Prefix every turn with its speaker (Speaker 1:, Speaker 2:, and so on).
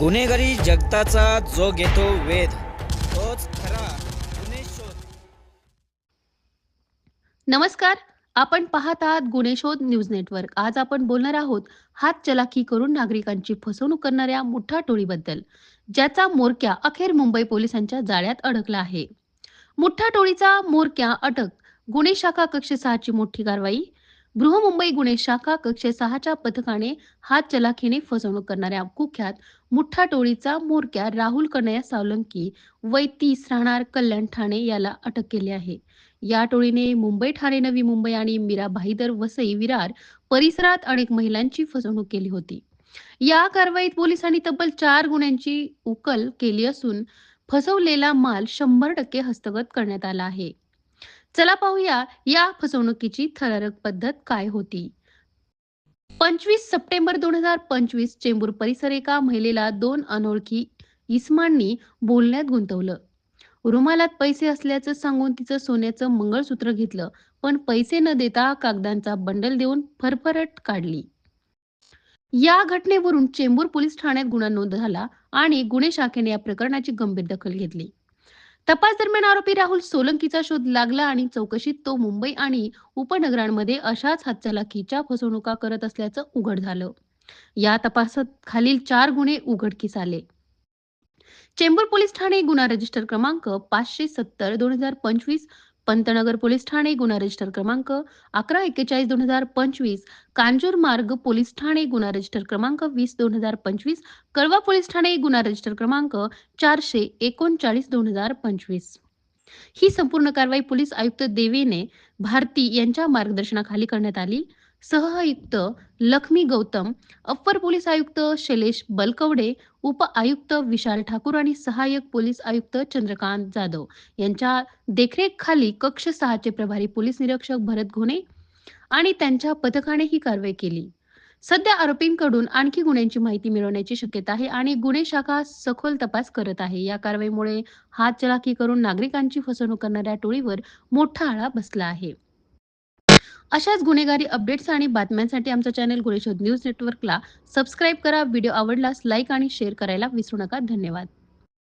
Speaker 1: गुन्हेगारी जगताचा जो घेतो वेध तोच खरा गुन्हे शोध.
Speaker 2: नमस्कार आपण पाहत आहात गुन्हे शोध न्यूज नेटवर्क. आज आपण बोलणार आहोत हात चलाखी करून नागरिकांची फसवणूक करणाऱ्या मुठा टोळीबद्दल ज्याचा मोरक्या अखेर मुंबई पोलिसांच्या जाळ्यात अडकला आहे. मुठा टोळीचा मोरक्या अटक गुन्हे शाखा कक्ष सहाची मोठी कारवाई बृहमुंबई गुन्हे शाखा कक्ष सहाच्या पथकाने हात चलाखीने फसवणूक करणाऱ्या कुख्यात मुठ्ठा टोळीचा मोरक्या राहुल कन्हैया सावलंकी वय तीस राहणार कल्याण ठाणे याला अटक केली आहे. या टोळीने मुंबई ठाणे नवी मुंबई आणि मीरा भाईदर वसई विरार परिसरात अनेक महिलांची फसवणूक केली होती. या कारवाईत पोलिसांनी तब्बल चार गुन्ह्यांची उकल केली असून फसवलेला माल शंभर टक्के हस्तगत करण्यात आला आहे. चला पाहूया या फसवणुकीची थरारक पद्धत काय होती. पंचवीस सप्टेंबर दोन हजार पंचवीस चेंबूर परिसर एका महिलेला दोन अनोळखी इस्मांनी बोलण्यात गुंतवलं. रुमालात पैसे असल्याचं सांगून तिचं सोन्याचं मंगळसूत्र घेतलं पण पैसे न देता कागदांचा बंडल देऊन फरफरट काढली. या घटनेवरून चेंबूर पोलीस ठाण्यात गुन्हा नोंद झाला आणि गुन्हे शाखेने या प्रकरणाची गंभीर दखल घेतली. तपास दरम्यान आरोपी राहुल सोलंकीचा शोध लागला आणि चौकशीत तो मुंबई आणि उपनगरांमध्ये अशाच हातचलाखीच्या फसवणुका करत असल्याचं उघड झालं. या तपासात खालील चार गुन्हे उघडकीस आले. चेंबूर पोलीस ठाणे गुन्हा रजिस्टर क्रमांक पाचशे सत्तर दोन हजार पंचवीस पंतनगर पोलीस ठाणे गुन्हा रजिस्टर क्रमांक अकरा एक्केचाळीस दोन हजार पंचवीस कांजूर मार्ग पोलीस ठाणे गुन्हा रजिस्टर क्रमांक वीस दोन हजार पंचवीस कळवा पोलीस ठाणे गुन्हा रजिस्टर क्रमांक चारशे एकोणचाळीस दोन हजार पंचवीस. ही संपूर्ण कारवाई पोलीस आयुक्त देवेने भारती यांच्या मार्गदर्शनाखाली करण्यात आली. सहआयुक्त लक्ष्मी गौतम अप्पर पोलीस आयुक्त शैलेश बलकवडे उप आयुक्त विशाल ठाकूर आणि सहाय्यक पोलीस आयुक्त चंद्रकांत जाधव. यांच्या देखरेखखाली कक्ष सहाचे प्रभारी पोलीस निरीक्षक भरत घोणे आणि त्यांच्या पथकाने ही कारवाई केली. सध्या आरोपींकडून आणखी गुन्ह्यांची माहिती मिळवण्याची शक्यता आहे आणि गुन्हे शाखा सखोल तपास करत आहे. या कारवाईमुळे हात चलाखी करून नागरिकांची फसवणूक करणाऱ्या टोळीवर मोठा आळा बसला आहे. अशाच गुन्हेगारी अपडेट्स आणि बातम्यांसाठी आमचा चॅनल गुन्हेशोध न्यूज नेटवर्कला सबस्क्राईब करा. व्हिडिओ आवडल्यास लाईक आणि शेअर करायला विसरू नका. धन्यवाद.